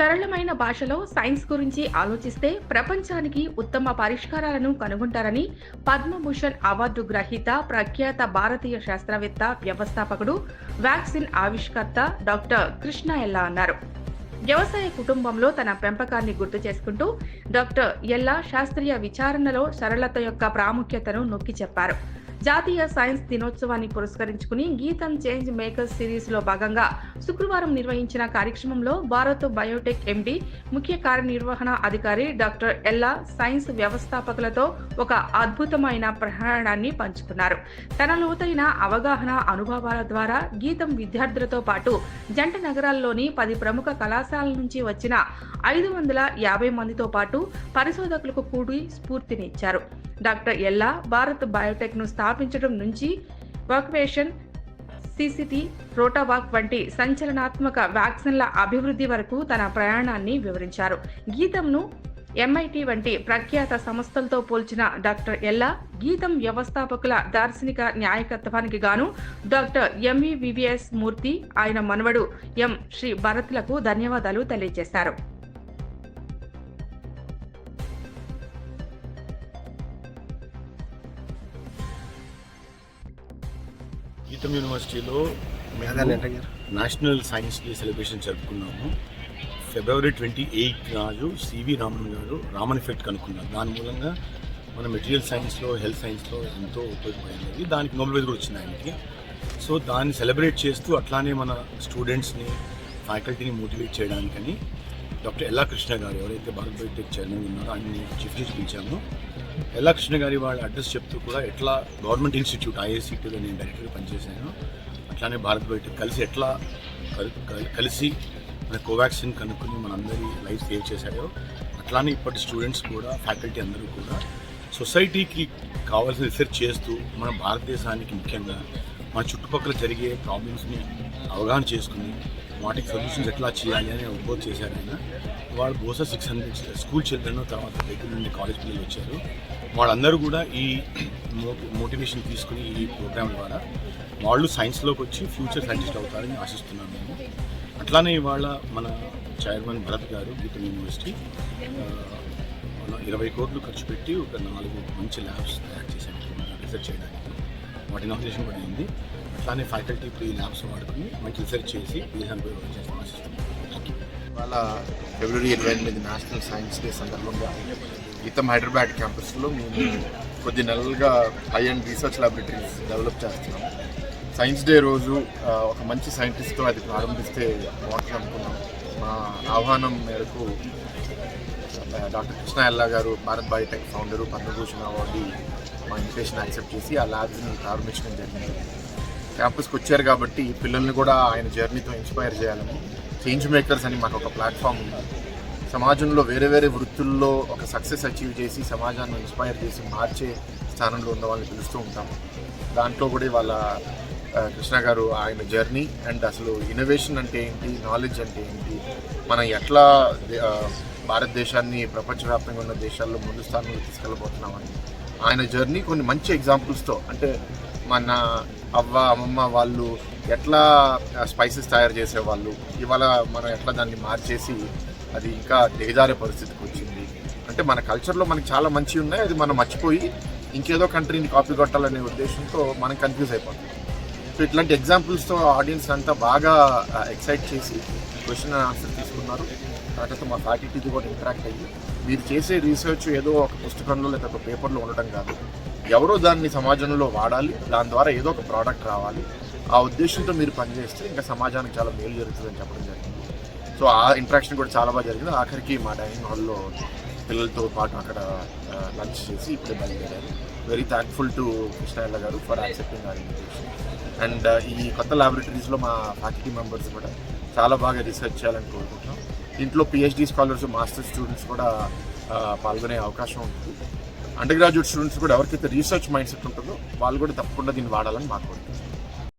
సరళమైన భాషలో సైన్స్ గురించి ఆలోచిస్తే ప్రపంచానికి ఉత్తమ పరిష్కారాలను కనుగొంటారని పద్మభూషణ్ అవార్డు గ్రహీత ప్రఖ్యాత భారతీయ శాస్త్రవేత్త వ్యవస్థాపకుడు వ్యాక్సిన్ ఆవిష్కర్త డాక్టర్ కృష్ణ ఎల్లా అన్నారు. వ్యవసాయ కుటుంబంలో తన పెంపకాన్ని గుర్తు చేసుకుంటూ డాక్టర్ ఎల్లా శాస్త్రీయ విచారణలో సరళత యొక్క ప్రాముఖ్యతను నొక్కి చెప్పారు. జాతీయ సైన్స్ దినోత్సవాన్ని పురస్కరించుకుని గీతం చేంజ్ మేకర్స్ సిరీస్లో భాగంగా శుక్రవారం నిర్వహించిన కార్యక్రమంలో భారత్ బయోటెక్ ఎండి ముఖ్య కార్యనిర్వహణ అధికారి డాక్టర్ ఎల్లా సైన్స్ వ్యవస్థాపకులతో ఒక అద్భుతమైన ప్రయాణాన్ని పంచుకున్నారు. తన లోతైన అవగాహన అనుభవాల ద్వారా గీతం విద్యార్థులతో పాటు జంట నగరాల్లోని పది ప్రముఖ కళాశాలల నుంచి వచ్చిన ఐదు వందల యాభై మందితో పాటు పరిశోధకులకు కూడి స్ఫూర్తినిచ్చారు. డాక్టర్ ఎల్లా భారత్ బయోటెక్ను స్థాపించడం నుంచి వాక్వేషన్ సిసిటి రోటావాక్ వంటి సంచలనాత్మక వ్యాక్సిన్ల అభివృద్ధి వరకు తన ప్రయాణాన్ని వివరించారు. గీతంను ఎంఐటి వంటి ప్రఖ్యాత సంస్థలతో పోల్చిన డాక్టర్ ఎల్లా గీతం వ్యవస్థాపకుల దార్శనిక న్యాయకత్వానికి గాను డాక్టర్ ఎంవివివిఎస్ మూర్తి ఆయన మనవడు ఎం శ్రీ భరత్లకు ధన్యవాదాలు తెలియజేశారు. గీతం యూనివర్సిటీలో నేషనల్ సైన్స్ డే సెలబ్రేషన్ జరుపుకున్నాము. ఫిబ్రవరి ట్వంటీ ఎయిత్ నాడు C V Raman garu Raman effect కనుక్కున్నారు. దాని మూలంగా మన మెటీరియల్ సైన్స్లో హెల్త్ సైన్స్లో ఎంతో ఉపయోగపడింది. దానికి నోబెల్ ప్రైజ్ కూడా వచ్చింది ఆయనకి. సో దాన్ని సెలబ్రేట్ చేస్తూ అట్లానే మన స్టూడెంట్స్ని ఫ్యాకల్టీని మోటివేట్ చేయడానికని డాక్టర్ ఎల్లా కృష్ణ గారు ఎవరైతే భారత్ బయోటెక్ చైర్మన్ ఉన్నారో ఆయన్ని చీఫ్ గెస్ట్ పిలిచాము. ఎల్లా కృష్ణ గారి వాళ్ళ అడ్రస్ చెప్తూ కూడా ఎట్లా గవర్నమెంట్ ఇన్స్టిట్యూట్ ఐఐసిటీలో నేను డైరెక్టర్గా పనిచేశాను. అట్లానే భారత్ బయోటెక్ కలిసి ఎట్లా కలిసి మన కోవాక్సిన్ కనుక్కుని మనందరి లైఫ్ సేవ్ చేశాయో అట్లానే ఇప్పటి స్టూడెంట్స్ కూడా ఫ్యాకల్టీ అందరూ కూడా సొసైటీకి కావాల్సిన రీసెర్చ్ చేస్తూ మన భారతదేశానికి ముఖ్యంగా మన చుట్టుపక్కల జరిగే ప్రాబ్లమ్స్ని అవగాహన చేసుకుని వాటికి సొల్యూషన్స్ ఎట్లా చేయాలి అని ఉద్బోధ చేశారు ఆయన. వాళ్ళు బహుశా సిక్స్ హండ్రెడ్ స్కూల్ చిల్డ్రన్ తర్వాత దగ్గర నుండి కాలేజ్ పిల్లలు వచ్చారు. వాళ్ళందరూ కూడా ఈ మోటివేషన్ తీసుకుని ఈ ప్రోగ్రామ్ ద్వారా వాళ్ళు సైన్స్లోకి వచ్చి ఫ్యూచర్ సైంటిస్ట్ అవుతారని ఆశిస్తున్నాను మేము అట్లానే ఇవాళ మన చైర్మన్ భరత్ గారు గీతం యూనివర్సిటీ ఇరవై కోట్లు ఖర్చు పెట్టి ఒక నాలుగు మంచి ల్యాబ్స్ తయారు చేశారు. రీసెర్చ్ చేయడానికి. వాటి ఇనాగ్రేషన్ కూడా అయింది అట్లానే ఫ్యాకల్టీ ఇప్పుడు ల్యాబ్స్ వాడుకుని మంచి రీసెర్చ్ చేసి దేశానికి ఉపయోగం చేస్తాం. ఇవాళ ఫిబ్రవరి ఇరవై ఎనిమిది నేషనల్ సైన్స్ డే సందర్భంగా గీతం హైదరాబాద్ క్యాంపస్లో మేము కొద్ది నెలలుగా high end research laboratories develop చేస్తున్నాం. సైన్స్ డే రోజు ఒక మంచి సైంటిస్ట్తో అది ప్రారంభిస్తే బాగుంటుంది అనుకున్నాం. మా ఆహ్వానం మేరకు doctor Krishna Ella garu Bharat Biotech founder Padma Bhushan award మా ఇన్విటేషన్ యాక్సెప్ట్ చేసి ఆ ల్యాబ్స్ని ప్రారంభించడం జరిగింది. క్యాంపస్కి వచ్చారు కాబట్టి పిల్లల్ని కూడా ఆయన జర్నీతో ఇన్స్పైర్ చేయాలని చేంజ్ మేకర్స్ అని మాకు ఒక ప్లాట్ఫామ్ ఉంది. సమాజంలో వేరే వేరే వృత్తుల్లో ఒక సక్సెస్ అచీవ్ చేసి సమాజాన్ని ఇన్స్పైర్ చేసి మార్చే స్థానంలో ఉన్న వాళ్ళని పిలుస్తూ ఉంటాము దాంట్లో కూడా వాళ్ళ కృష్ణ గారు ఆయన జర్నీ అండ్ అసలు ఇన్నోవేషన్ అంటే ఏంటి నాలెడ్జ్ అంటే ఏంటి మనం ఎట్లా భారతదేశాన్ని ప్రపంచవ్యాప్తంగా ఉన్న దేశాల్లో ముందు స్థానంలో తీసుకెళ్ళబోతున్నామని ఆయన జర్నీ కొన్ని మంచి ఎగ్జాంపుల్స్తో అంటే మన అవ్వ అమ్మమ్మ వాళ్ళు ఎట్లా స్పైసెస్ తయారు చేసేవాళ్ళు ఇవాళ మనం ఎట్లా దాన్ని మార్చేసి అది ఇంకా దిగజారే పరిస్థితికి వచ్చింది. అంటే మన కల్చర్లో మనకి చాలా మంచి ఉన్నాయి అది మనం మర్చిపోయి ఇంకేదో కంట్రీని కాపీ కొట్టాలనే ఉద్దేశంతో మనం కన్ఫ్యూజ్ అయిపోతుంది సో ఇట్లాంటి ఎగ్జాంపుల్స్తో ఆడియన్స్ అంతా బాగా ఎక్సైట్ చేసి క్వశ్చన్ అండ్ ఆన్సర్ తీసుకున్నారు. తర్వాత మా ఫ్యాకల్టీతో కూడా ఇంటరాక్ట్ అయ్యి మీరు చేసే రీసెర్చ్ ఏదో ఒక పుస్తకంలో లేదా ఒక పేపర్లో ఉండడం కాదు. ఎవరో దాన్ని సమాజంలో వాడాలి దాని ద్వారా ఏదో ఒక ప్రోడక్ట్ రావాలి. ఆ ఉద్దేశంతో మీరు పనిచేస్తే ఇంకా సమాజానికి చాలా మేలు జరుగుతుందని చెప్పడం జరిగింది. సో ఆ ఇంటరాక్షన్ కూడా చాలా బాగా జరిగింది. ఆఖరికి మా డైనింగ్ హాల్లో పిల్లలతో పాటు అక్కడ లంచ్ చేసి ఇప్పుడే బయలుదేరారు. Very thankful to Krishna Ella garu for accepting our invitation and ఈ కొత్త ల్యాబొరేటరీస్లో మా ఫ్యాకల్టీ మెంబర్స్ కూడా చాలా బాగా రీసెర్చ్ చేయాలని కోరుకుంటున్నాం. ఇంట్లో పిహెచ్డి స్కాలర్స్ మాస్టర్ స్టూడెంట్స్ కూడా పాల్గొనే అవకాశం ఉంటుంది అండర్ గ్రాడ్యుయేట్ స్టూడెంట్స్ కూడా ఎవరికైతే రీసెర్చ్ మైండ్ సెట్ ఉంటుందో వాళ్ళు కూడా తప్పకుండా దీన్ని వాడాలని మాకు